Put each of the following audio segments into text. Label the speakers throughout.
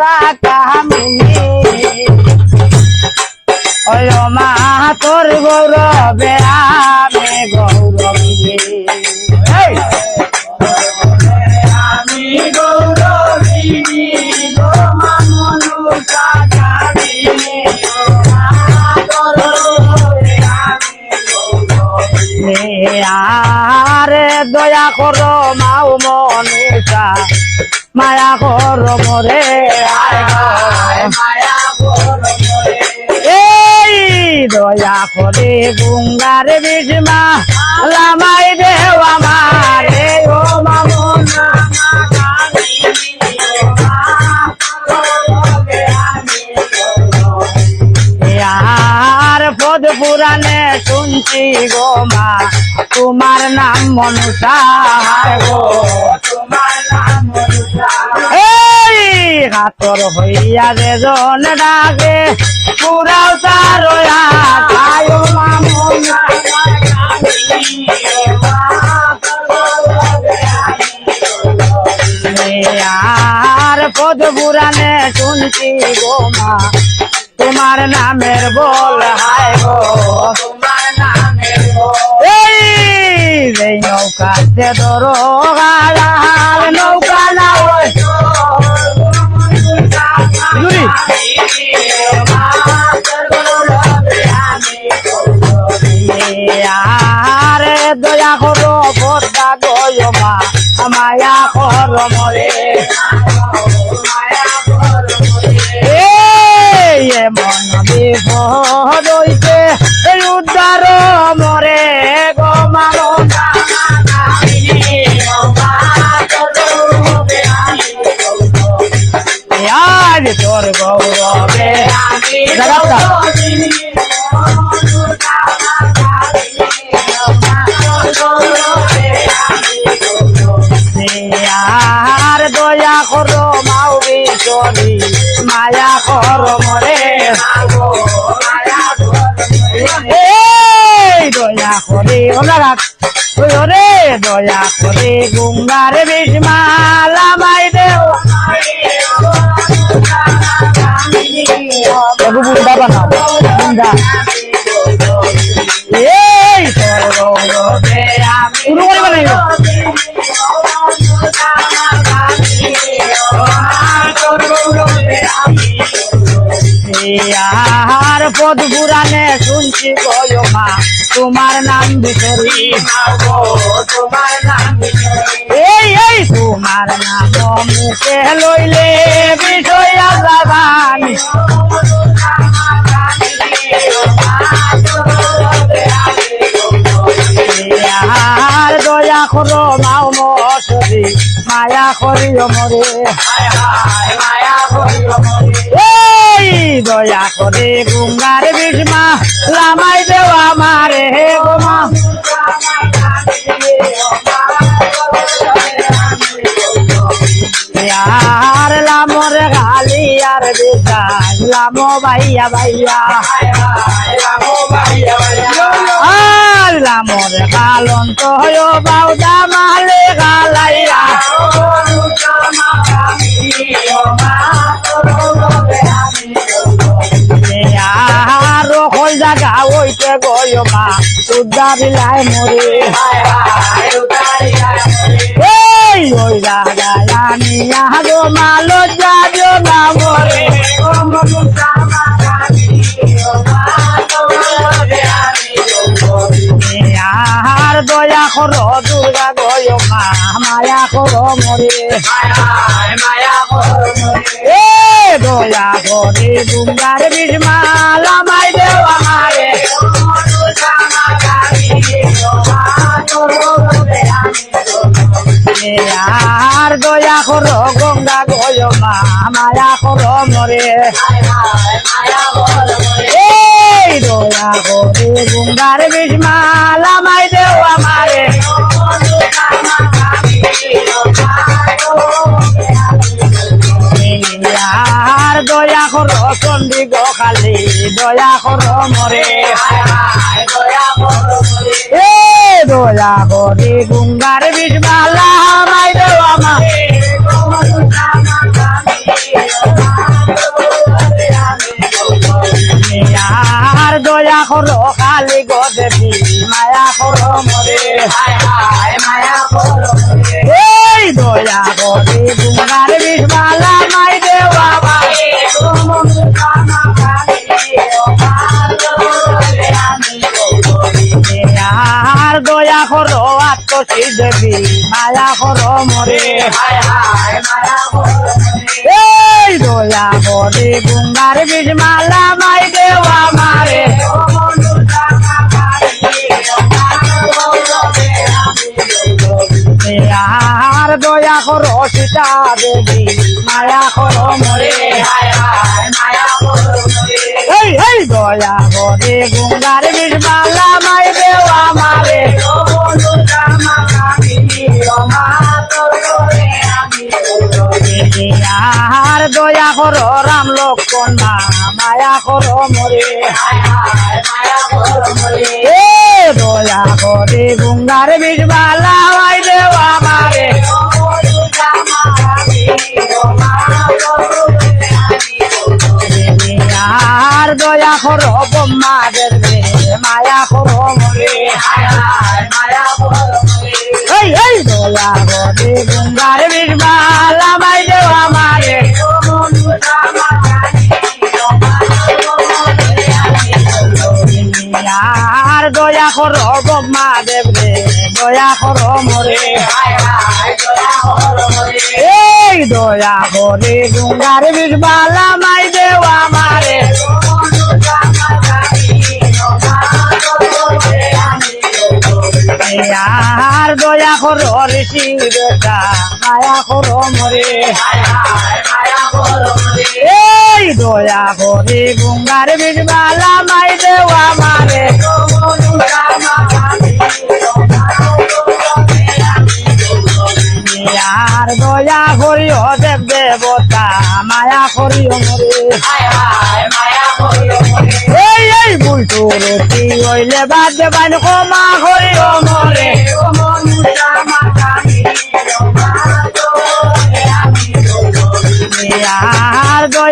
Speaker 1: মনুষা কামিনী ওই মা তোর গৌরবে আমি গৌরবে। এই!
Speaker 2: আমি গৌরবিনী গো মনুষা কামিনী
Speaker 1: আরে দয়া করো মাও মনুষা মায়া করো মরে। এই দয়া করে গুঙ্গার বিষ্মা লামাই দেও আমারে, ও মামুনা আর শুনছি গো তোমার নাম মনুষা গো হাতর হইয়া যে জন ডাকে, পুরাও তার আর পদ পুরাণে শুনছি গো তোমার নামের বল হায় গো। এই যে নৌকাতে ধরো দয়া করো বদা গয় মা। মায়া কর মরে। মন বিপদ বিচরি মায়া কর মরে দয়া করে ওনারা রে দয়া করে গুঙ্গার বিষ মালা মাই দেও বাবা না আর পদ পুরাণে শুনছি গয় মা, তোমার নাম বিচরি। এই এই, তোমার নাম মুখে লইলে বিষয় যাবানি আর দয়া করো মাও মসরি মায়া করিও মরে। এই দয়া করে গুঙ্গার বিষ্মা, লামাই দেওয়া মারে হে গোমা আর লামর গালি আর লামো ভাইয়া ভাইয়া। লামর গালন তো হয়ো বাউদা মালে গালাইয়া। জাগা ওইতে গয় মা উদ্দা বিলাই মরে এই ওই জায়গায় আমি আহো মালো যাব না মরে আর করো দুর্গা গয় মা মায়া করো মরে। এ দয়া করে দুর্গার বিষ্মালা মাই দেওয়া মারে আর দয়া করো গঙ্গা গয় মা মায়া করো মরে। দয়া কর চন্ডী গালি দয়া কর মরে। এ দয়া করি গুঙ্গার বিষবালা নাই রে আর দয়া কর খালি গদেবী মায়া কর মরে।
Speaker 2: মায়া কর
Speaker 1: দয়া করো আত্মসী দেবী, মায়া করো মরে। এই দয়া করে গুঙ্গার বিষমালা মাই দেওয়া মারে। দয়া করো সীতা দেবী মায়া করো মরে। এই এই দয়া করে গুঙ্গার বিষমালা মাই দেওয়া মারে আর দয়া করো রাম লক্ষণ মা মায়া করো মরে। দয়া করে গুঙ্গার বিষমালা মাই দেওয়া আর দয়া করো দেবে মায়া করো মরে এই দয়া করে গুঙ্গার বিষমালা মাই দেওয়া মারে আর দয়া করো ব্রহ্মা দেবে দয়া করো মরে এই দয়া করে গুঙ্গার বিষমালা মাই দেওয়া মারে আর দয়া করো ঋষি বেটা, মায়া করো মরে। এই দয়া করে গুঙ্গার বিষমালা মাই দেওয়া মারে আর দয়া করিও দেব দেবতা মায়া করিও মরে এই এই বুলটু রতি হইলে বাদ দেবান ক্ষমা করিও মরে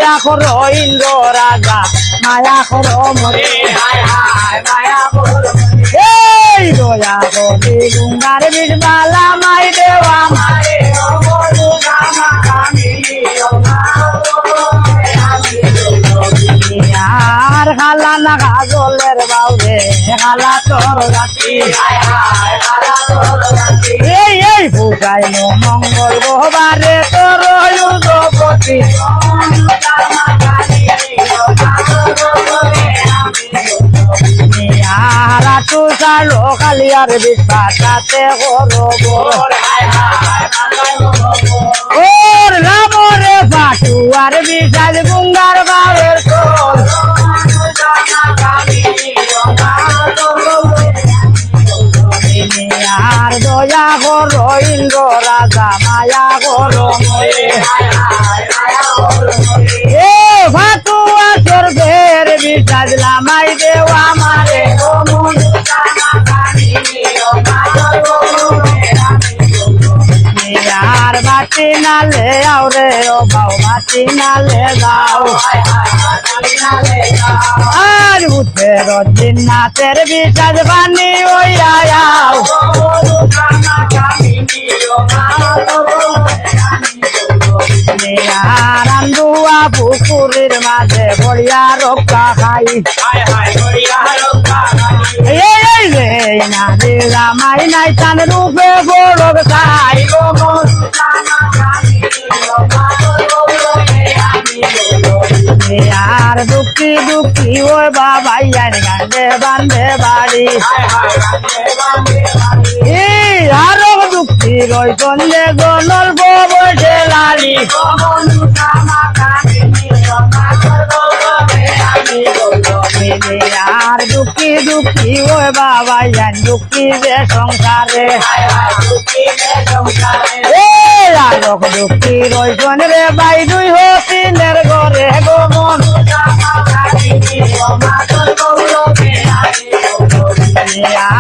Speaker 1: দয়া করো ইন্দ্র রাজা মায়া করো মরে এই দয়া করে গুঙ্গার বিষমালা মাই দেওয়া মারে আর খালা না গাজলের বাউরে খালা তোর গাছি এই এই মঙ্গল গোবারে তোর যুগপতি আর তু চালো কালিয়ার বিশ্বাসে করো নালে আউরে ও বাউ বাটি নালে যাও। আর উঠে রজিনাথের বিশাল বাণী ওই আয়াও আর আন্দুয়া পুকুরের মাঝে বড়িয়া রক্ষা খাই। এই রে না, রে, রামাই নাই তান রূপে বড় খাই আর দুঃখী দুঃখী ওই বাবাই আর গান্ধে বান্ধে বাড়ি। আরও দুঃখী রয় চন্দে গনল বসে লাড়ি দুঃখী দুঃখী ওই বাবাই দুঃখী যে সংসারে। আলোক দুঃখী রইজন রে বাই দুই হতিনের ঘরে গোমন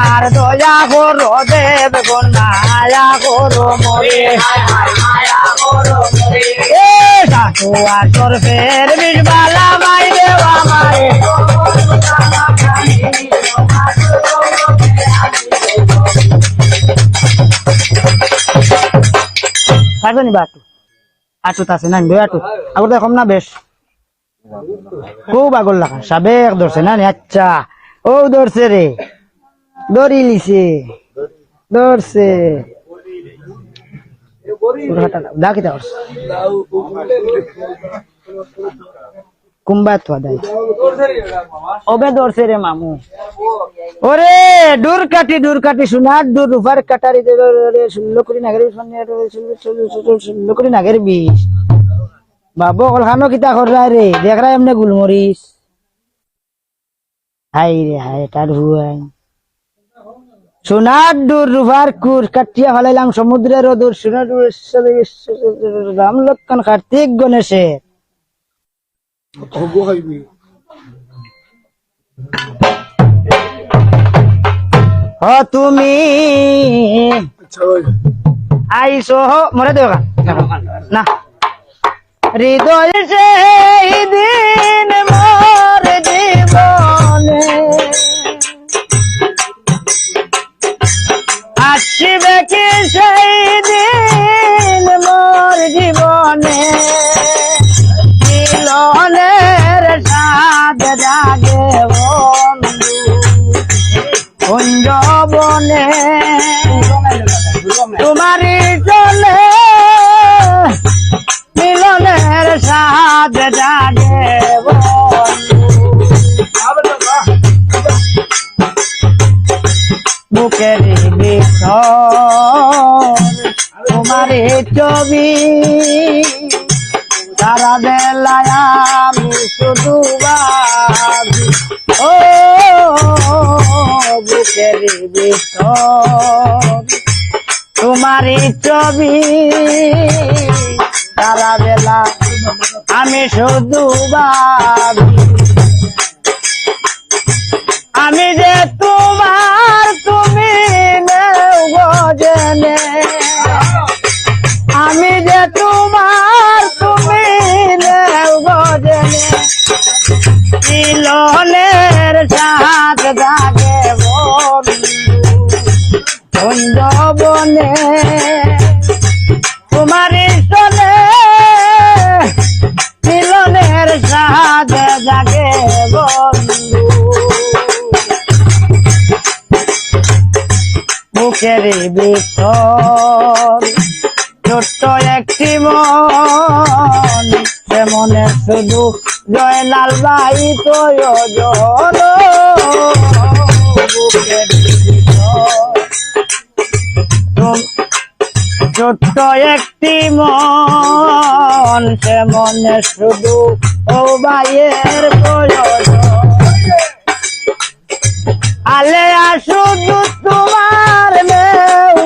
Speaker 1: আর দয়া করো, দেব গনায়া করো মরে এ সাসু আসর ফের মাই আটু আটুত আছে না আটু। আগর দেখম না বেশ? খুব আগর লাগা সাবেক ধরছে না আচ্ছা। ও ধরছে রে। দড়ি লিছে। ধরছে। কুম্বা তো দাই ওবে ধরছে রে মামু। ওরে, দূর কাটি দূর কাটি সোনার দূর রূপার কাটারি ষোলো কোটি নাগের ষোলো কোটি নাগের বিষ। বাবু অকল খানো কিতা করলা রে? দেখরা এমনি গুলমরিস হাই রে, হাই তার হুয়াই। সোনার দূর রূপার কুর, কাটিয়া ফেলাইলাম সমুদ্রের দূর সোনার রাম লক্ষণ, কার্তিক গণেশের। হ তুমি আইসো মরে দেব না। হৃদয় সেই দিন মোর জীবনে। আসবে কি সেই বুকের ভিতর তোমার ছবি সারা বেলায় আমি শুধু ভাবি ও, বুকের ভিতর তোমার ছবি সারা বেলা আমি শুধু ভাবি মিলনের সাথ জাগে বন্ধু। কুঞ্জবনে তোমার সনে মিলনের সাথ জাগে বন্ধু। বুকের ভিতর ছোট্ট একটি মন। মনে শুধু জয়লাল ভাই তুম- ছোট্ট একটি মন, সে মনে শুধু ও ভাইয়ের আলে শুধু তোমার মেউ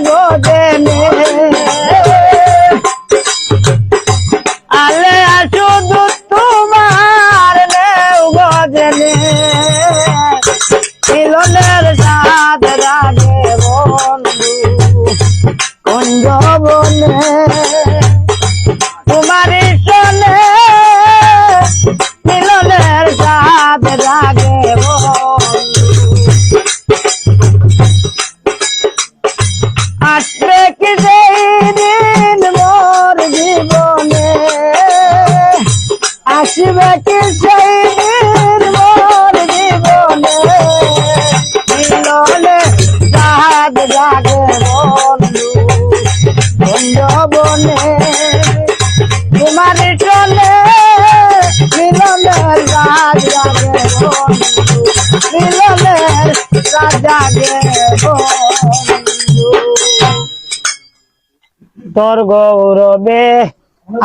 Speaker 1: তোর গৌরবে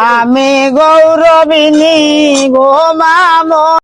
Speaker 1: আমি গৌরবিনী গো মাম।